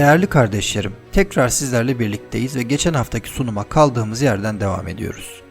Değerli kardeşlerim, tekrar sizlerle birlikteyiz ve geçen haftaki sunuma kaldığımız yerden devam ediyoruz.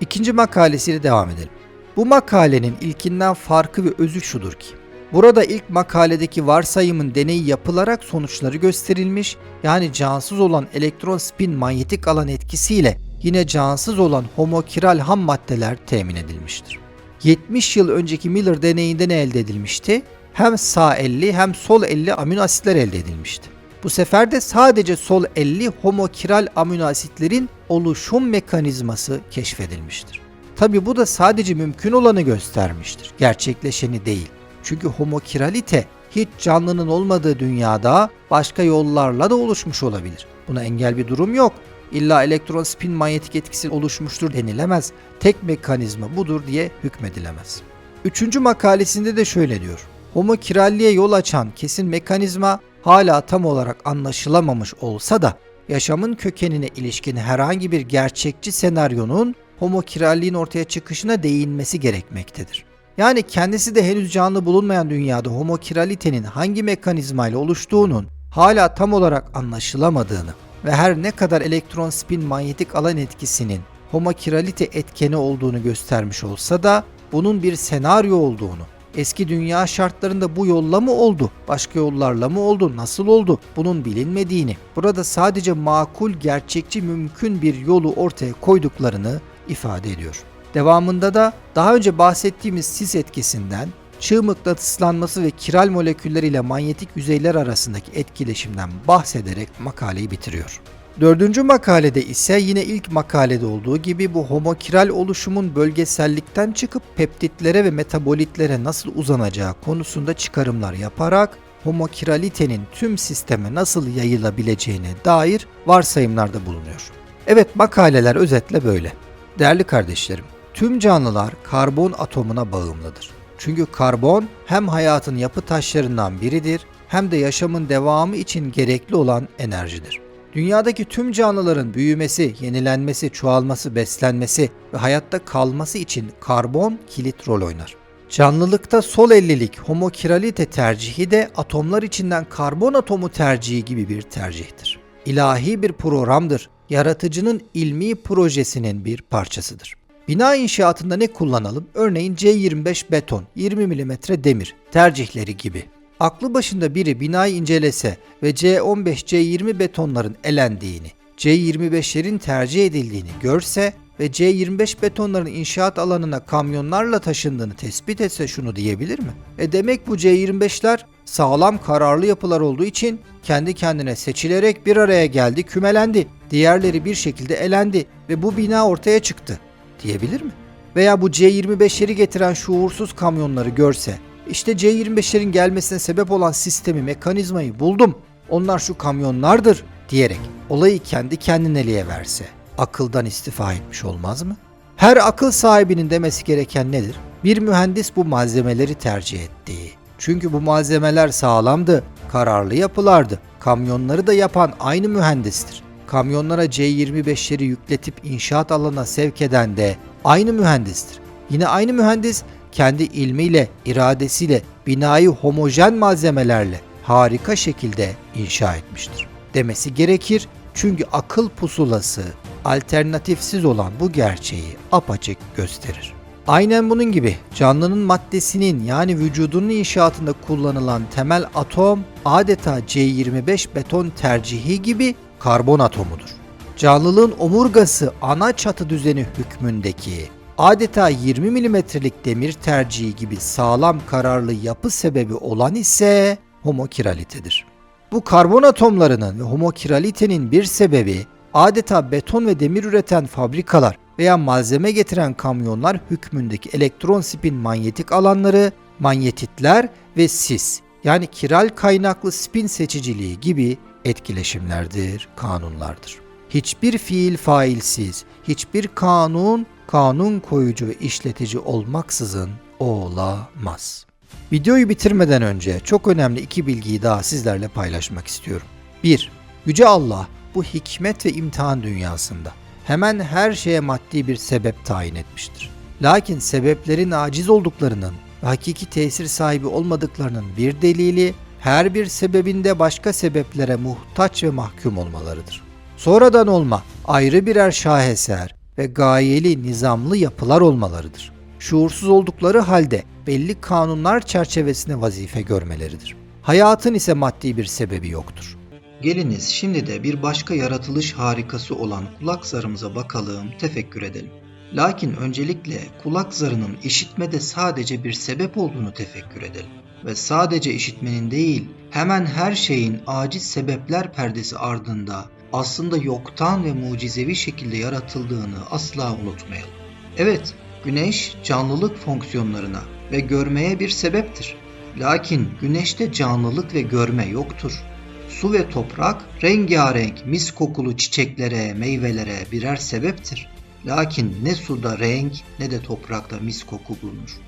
İkinci makalesiyle devam edelim. Bu makalenin ilkinden farkı ve özü şudur ki, burada ilk makaledeki varsayımın deneyi yapılarak sonuçları gösterilmiş, yani cansız olan elektron spin manyetik alan etkisiyle yine cansız olan homokiral ham maddeler temin edilmiştir. 70 yıl önceki Miller deneyinde ne elde edilmişti? Hem sağ 50 hem sol 50 amino asitler elde edilmişti. Bu sefer de sadece sol 50 homokiral amino asitlerin oluşum mekanizması keşfedilmiştir. Tabi bu da sadece mümkün olanı göstermiştir, gerçekleşeni değil. Çünkü homokiralite hiç canlının olmadığı dünyada başka yollarla da oluşmuş olabilir. Buna engel bir durum yok. İlla elektron spin manyetik etkisi oluşmuştur denilemez. Tek mekanizma budur diye hükmedilemez. Üçüncü makalesinde de şöyle diyor. Homokiralliğe yol açan kesin mekanizma hala tam olarak anlaşılamamış olsa da yaşamın kökenine ilişkin herhangi bir gerçekçi senaryonun homokiralliğin ortaya çıkışına değinmesi gerekmektedir. Yani kendisi de henüz canlı bulunmayan dünyada homokiralitenin hangi mekanizmayla oluştuğunun hala tam olarak anlaşılamadığını ve her ne kadar elektron spin manyetik alan etkisinin homokiralite etkeni olduğunu göstermiş olsa da bunun bir senaryo olduğunu, eski dünya şartlarında bu yolla mı oldu, başka yollarla mı oldu, nasıl oldu bunun bilinmediğini, burada sadece makul, gerçekçi, mümkün bir yolu ortaya koyduklarını ifade ediyor. Devamında da daha önce bahsettiğimiz sis etkisinden, çığ mıknatıslanması ve kiral moleküller manyetik yüzeyler arasındaki etkileşimden bahsederek makaleyi bitiriyor. Dördüncü makalede ise yine ilk makalede olduğu gibi bu homokiral oluşumun bölgesellikten çıkıp peptitlere ve metabolitlere nasıl uzanacağı konusunda çıkarımlar yaparak homokiralitenin tüm sisteme nasıl yayılabileceğine dair varsayımlarda bulunuyor. Evet makaleler özetle böyle. Değerli kardeşlerim, tüm canlılar karbon atomuna bağımlıdır. Çünkü karbon hem hayatın yapı taşlarından biridir hem de yaşamın devamı için gerekli olan enerjidir. Dünyadaki tüm canlıların büyümesi, yenilenmesi, çoğalması, beslenmesi ve hayatta kalması için karbon kilit rol oynar. Canlılıkta sol ellilik homokiralite tercihi de atomlar içinden karbon atomu tercihi gibi bir tercihtir. İlahi bir programdır. Yaratıcının ilmi projesinin bir parçasıdır. Bina inşaatında ne kullanalım? Örneğin C25 beton, 20 mm demir tercihleri gibi. Aklı başında biri binayı incelese ve C15, C20 betonların elendiğini, C25'lerin tercih edildiğini görse ve C25 betonların inşaat alanına kamyonlarla taşındığını tespit etse şunu diyebilir mi? E demek bu C25'ler sağlam kararlı yapılar olduğu için kendi kendine seçilerek bir araya geldi, kümelendi. Diğerleri bir şekilde elendi ve bu bina ortaya çıktı diyebilir mi? Veya bu C25'leri getiren şuursuz kamyonları görse, işte C25'lerin gelmesine sebep olan sistemi, mekanizmayı buldum. Onlar şu kamyonlardır diyerek olayı kendi kendineliğe verse akıldan istifa etmiş olmaz mı? Her akıl sahibinin demesi gereken nedir? Bir mühendis bu malzemeleri tercih ettiği. Çünkü bu malzemeler sağlamdı, kararlı yapılardı. Kamyonları da yapan aynı mühendistir. Kamyonlara C25'leri yükletip inşaat alanına sevk eden de aynı mühendistir. Yine aynı mühendis kendi ilmiyle, iradesiyle binayı homojen malzemelerle harika şekilde inşa etmiştir. Demesi gerekir çünkü akıl pusulası alternatifsiz olan bu gerçeği apaçık gösterir. Aynen bunun gibi canlının maddesinin yani vücudunun inşaatında kullanılan temel atom adeta C25 beton tercihi gibi karbon atomudur. Canlılığın omurgası ana çatı düzeni hükmündeki adeta 20 milimetrelik demir tercihi gibi sağlam kararlı yapı sebebi olan ise homokiralitedir. Bu karbon atomlarının ve homokiralitenin bir sebebi adeta beton ve demir üreten fabrikalar veya malzeme getiren kamyonlar hükmündeki elektron spin manyetik alanları, manyetitler ve sis yani kiral kaynaklı spin seçiciliği gibi etkileşimlerdir, kanunlardır. Hiçbir fiil failsiz, hiçbir kanun kanun koyucu ve işletici olmaksızın olamaz. Videoyu bitirmeden önce çok önemli iki bilgiyi daha sizlerle paylaşmak istiyorum. 1. Yüce Allah bu hikmet ve imtihan dünyasında hemen her şeye maddi bir sebep tayin etmiştir. Lakin sebeplerin aciz olduklarının ve hakiki tesir sahibi olmadıklarının bir delili her bir sebebinde başka sebeplere muhtaç ve mahkum olmalarıdır. Sonradan olma ayrı birer şaheser ve gayeli nizamlı yapılar olmalarıdır. Şuursuz oldukları halde belli kanunlar çerçevesinde vazife görmeleridir. Hayatın ise maddi bir sebebi yoktur. Geliniz şimdi de bir başka yaratılış harikası olan kulak zarımıza bakalım, tefekkür edelim. Lakin öncelikle kulak zarının işitmede sadece bir sebep olduğunu tefekkür edelim. Ve sadece işitmenin değil, hemen her şeyin aciz sebepler perdesi ardında aslında yoktan ve mucizevi şekilde yaratıldığını asla unutmayalım. Evet, güneş canlılık fonksiyonlarına ve görmeye bir sebeptir. Lakin güneşte canlılık ve görme yoktur. Su ve toprak rengarenk mis kokulu çiçeklere, meyvelere birer sebeptir. Lakin ne suda renk ne de toprakta mis koku bulunur.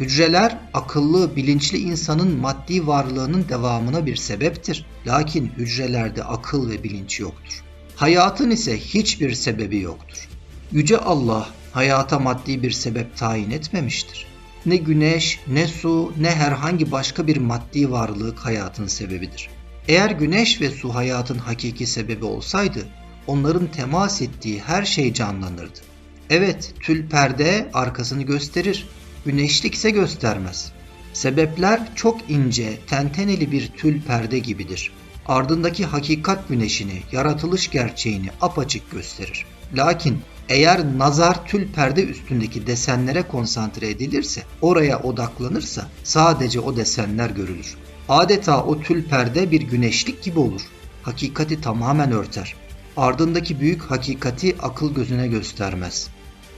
Hücreler akıllı, bilinçli insanın maddi varlığının devamına bir sebeptir. Lakin hücrelerde akıl ve bilinç yoktur. Hayatın ise hiçbir sebebi yoktur. Yüce Allah hayata maddi bir sebep tayin etmemiştir. Ne güneş, ne su, ne herhangi başka bir maddi varlık hayatın sebebidir. Eğer güneş ve su hayatın hakiki sebebi olsaydı, onların temas ettiği her şey canlanırdı. Evet, tül perde arkasını gösterir, güneşlik ise göstermez. Sebepler çok ince, tenteneli bir tül perde gibidir. Ardındaki hakikat güneşini, yaratılış gerçeğini apaçık gösterir. Lakin eğer nazar tül perde üstündeki desenlere konsantre edilirse, oraya odaklanırsa sadece o desenler görülür. Adeta o tül perde bir güneşlik gibi olur. Hakikati tamamen örter. Ardındaki büyük hakikati akıl gözüne göstermez.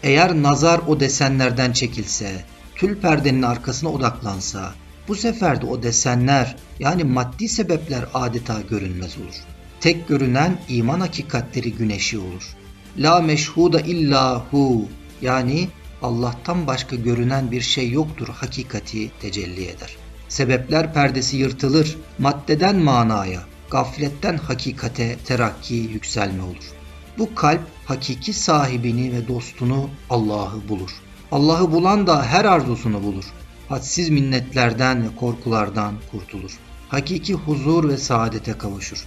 Eğer nazar o desenlerden çekilse, tül perdenin arkasına odaklansa, bu sefer de o desenler yani maddi sebepler adeta görünmez olur. Tek görünen iman hakikatleri güneşi olur. La meşhuda illa hu yani Allah'tan başka görünen bir şey yoktur hakikati tecelli eder. Sebepler perdesi yırtılır, maddeden manaya, gafletten hakikate terakki yükselme olur. Bu kalp hakiki sahibini ve dostunu Allah'ı bulur. Allah'ı bulan da her arzusunu bulur. Hadsiz minnetlerden ve korkulardan kurtulur. Hakiki huzur ve saadete kavuşur.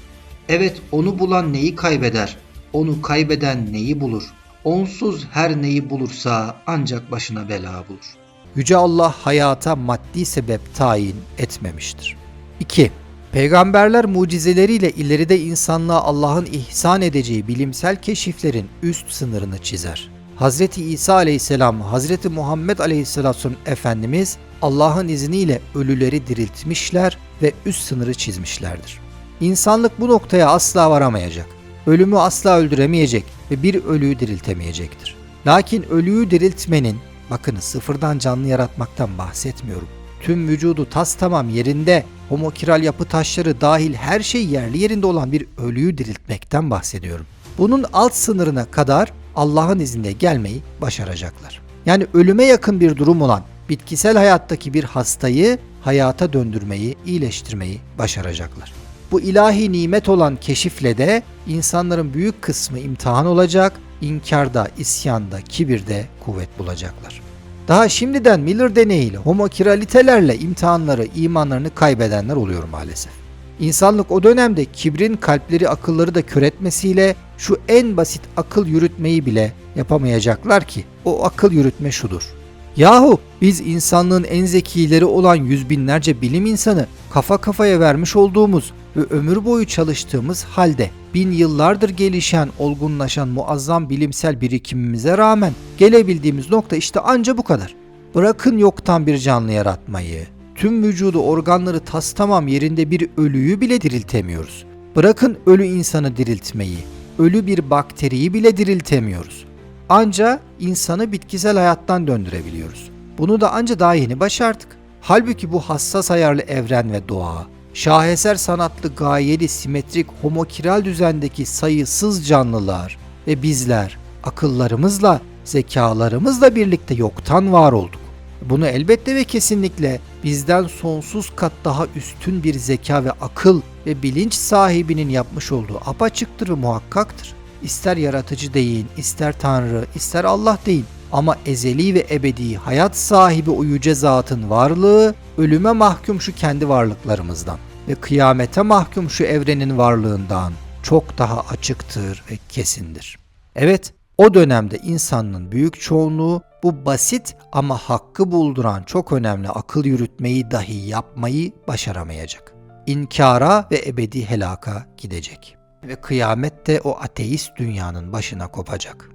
Evet onu bulan neyi kaybeder? Onu kaybeden neyi bulur? Onsuz her neyi bulursa ancak başına bela bulur. Yüce Allah hayata maddi sebep tayin etmemiştir. 2. Peygamberler mucizeleriyle ileride insanlığa Allah'ın ihsan edeceği bilimsel keşiflerin üst sınırını çizer. Hz. İsa aleyhisselam, Hz. Muhammed aleyhisselam Efendimiz Allah'ın izniyle ölüleri diriltmişler ve üst sınırı çizmişlerdir. İnsanlık bu noktaya asla varamayacak. Ölümü asla öldüremeyecek ve bir ölüyü diriltemeyecektir. Lakin ölüyü diriltmenin, bakınız sıfırdan canlı yaratmaktan bahsetmiyorum. Tüm vücudu tas tamam yerinde, homokiral yapı taşları dahil her şey yerli yerinde olan bir ölüyü diriltmekten bahsediyorum. Bunun alt sınırına kadar Allah'ın izniyle gelmeyi başaracaklar. Yani ölüme yakın bir durum olan bitkisel hayattaki bir hastayı hayata döndürmeyi, iyileştirmeyi başaracaklar. Bu ilahi nimet olan keşifle de insanların büyük kısmı imtihan olacak, inkarda, isyanda, kibirde kuvvet bulacaklar. Daha şimdiden Miller deneyiyle homokiralitelerle imtihanları, imanlarını kaybedenler oluyor maalesef. İnsanlık o dönemde kibrin kalpleri akılları da kör etmesiyle şu en basit akıl yürütmeyi bile yapamayacaklar ki o akıl yürütme şudur. Yahu biz insanlığın en zekileri olan yüz binlerce bilim insanı kafa kafaya vermiş olduğumuz ve ömür boyu çalıştığımız halde bin yıllardır gelişen, olgunlaşan muazzam bilimsel birikimimize rağmen gelebildiğimiz nokta işte anca bu kadar. Bırakın yoktan bir canlı yaratmayı, tüm vücudu organları tas tamam yerinde bir ölüyü bile diriltemiyoruz. Bırakın ölü insanı diriltmeyi, ölü bir bakteriyi bile diriltemiyoruz. Anca insanı bitkisel hayattan döndürebiliyoruz. Bunu da anca daha yeni başardık. Halbuki bu hassas ayarlı evren ve doğa, şaheser sanatlı gayeli simetrik homokiral düzendeki sayısız canlılar ve bizler akıllarımızla, zekalarımızla birlikte yoktan var olduk. Bunu elbette ve kesinlikle bizden sonsuz kat daha üstün bir zeka ve akıl ve bilinç sahibinin yapmış olduğu apaçıktır ve muhakkaktır. İster yaratıcı deyin, ister Tanrı, ister Allah deyin. Ama ezeli ve ebedi hayat sahibi o yüce zatın varlığı ölüme mahkum şu kendi varlıklarımızdan. ve kıyamete mahkum şu evrenin varlığından çok daha açıktır ve kesindir. Evet, o dönemde insanlığın büyük çoğunluğu bu basit ama hakkı bulduran çok önemli akıl yürütmeyi dahi yapmayı başaramayacak. İnkara ve ebedi helaka gidecek. Ve kıyamette o ateist dünyanın başına kopacak.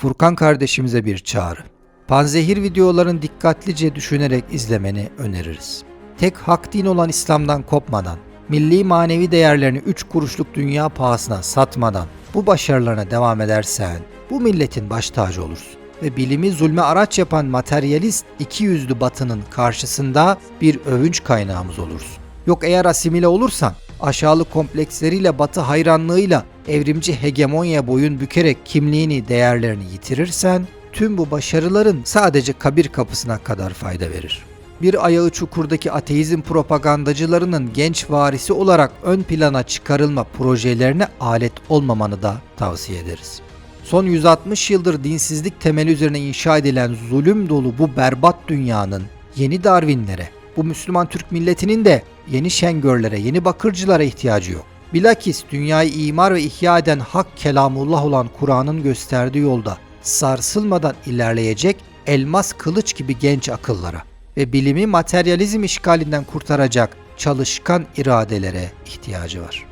Furkan kardeşimize bir çağrı. Panzehir videoların dikkatlice düşünerek izlemeni öneririz. Tek hak din olan İslam'dan kopmadan, milli manevi değerlerini 3 kuruşluk dünya pahasına satmadan bu başarılarına devam edersen bu milletin baş tacı olursun ve bilimi zulme araç yapan materyalist iki yüzlü batının karşısında bir övünç kaynağımız olursun. Yok eğer asimile olursan aşağılık kompleksleriyle batı hayranlığıyla evrimci hegemonya boyun bükerek kimliğini, değerlerini yitirirsen tüm bu başarıların sadece kabir kapısına kadar fayda verir. Bir ayağı çukurdaki ateizm propagandacılarının genç varisi olarak ön plana çıkarılma projelerine alet olmamanı da tavsiye ederiz. Son 160 yıldır dinsizlik temeli üzerine inşa edilen zulüm dolu bu berbat dünyanın yeni Darwinlere, bu Müslüman Türk milletinin de yeni Şengörlere, yeni Bakırcılara ihtiyacı yok. Bilakis dünyayı imar ve ihya eden hak kelamullah olan Kur'an'ın gösterdiği yolda sarsılmadan ilerleyecek elmas kılıç gibi genç akıllara ve bilimi materyalizm işgalinden kurtaracak çalışkan iradelere ihtiyacı var.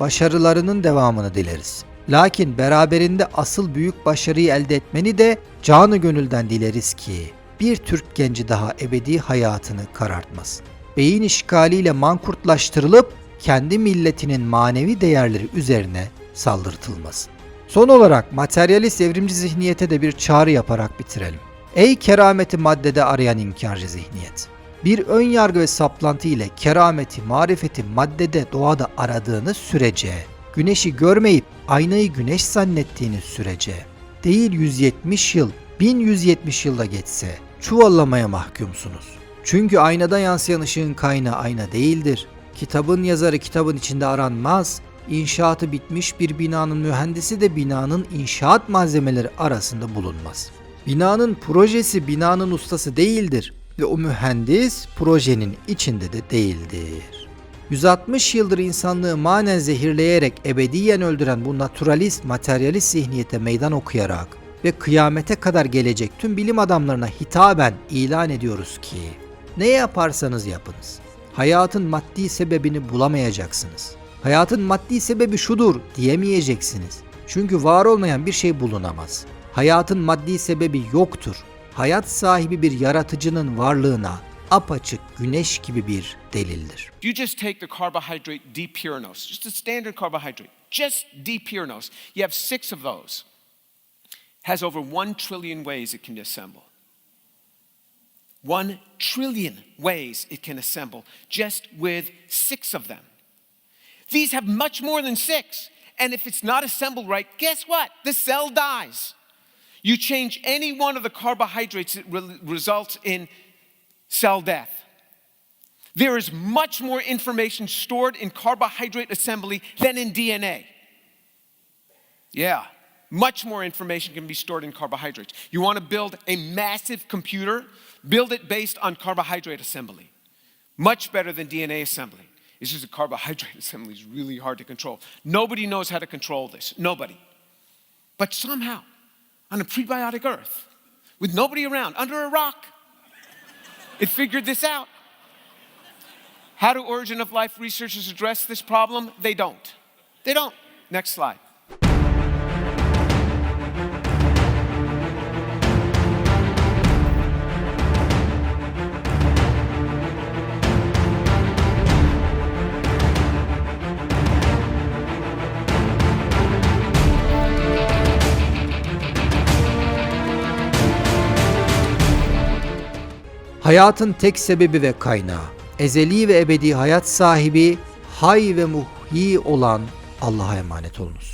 Başarılarının devamını dileriz. Lakin beraberinde asıl büyük başarıyı elde etmeni de canı gönülden dileriz ki bir Türk genci daha ebedi hayatını karartmasın. Beyin işgaliyle mankurtlaştırılıp kendi milletinin manevi değerleri üzerine saldırtılmasın. Son olarak materyalist evrimci zihniyete de bir çağrı yaparak bitirelim. Ey kerameti maddede arayan inkarcı zihniyet! Bir ön yargı ve saplantı ile kerameti, marifeti maddede doğada aradığınız sürece, güneşi görmeyip aynayı güneş zannettiğiniz sürece, değil 170 yıl, 1170 yılda geçse çuvallamaya mahkumsunuz. Çünkü aynada yansıyan ışığın kaynağı ayna değildir. Kitabın yazarı kitabın içinde aranmaz. İnşaatı bitmiş bir binanın mühendisi de binanın inşaat malzemeleri arasında bulunmaz. Binanın projesi binanın ustası değildir ve o mühendis projenin içinde de değildir. 160 yıldır insanlığı manen zehirleyerek ebediyen öldüren bu naturalist, materyalist zihniyete meydan okuyarak ve kıyamete kadar gelecek tüm bilim adamlarına hitaben ilan ediyoruz ki ne yaparsanız yapınız. Hayatın maddi sebebini bulamayacaksınız. Hayatın maddi sebebi şudur diyemeyeceksiniz. Çünkü var olmayan bir şey bulunamaz. Hayatın maddi sebebi yoktur. Hayat sahibi bir yaratıcının varlığına apaçık güneş gibi bir delildir. You just take the carbohydrate D-pyranose, just a standard carbohydrate, just D-pyranose. You have six of those. Has over one trillion ways it can assemble. One trillion ways it can assemble just with six of them. These have much more than six. And if it's not assembled right, guess what? The cell dies. You change any one of the carbohydrates, it re- results in cell death. There is much more information stored in carbohydrate assembly than in DNA. Yeah, much more information can be stored in carbohydrates. You want to build a massive computer? Build it based on carbohydrate assembly. Much better than DNA assembly. It's just a carbohydrate assembly is really hard to control. Nobody knows how to control this. Nobody. But somehow, on a prebiotic earth, with nobody around, under a rock, it figured this out. How do origin of life researchers address this problem? They don't. They don't. Next slide. Hayatın tek sebebi ve kaynağı, ezeli ve ebedi hayat sahibi, hay ve muhyi olan Allah'a emanet olunuz.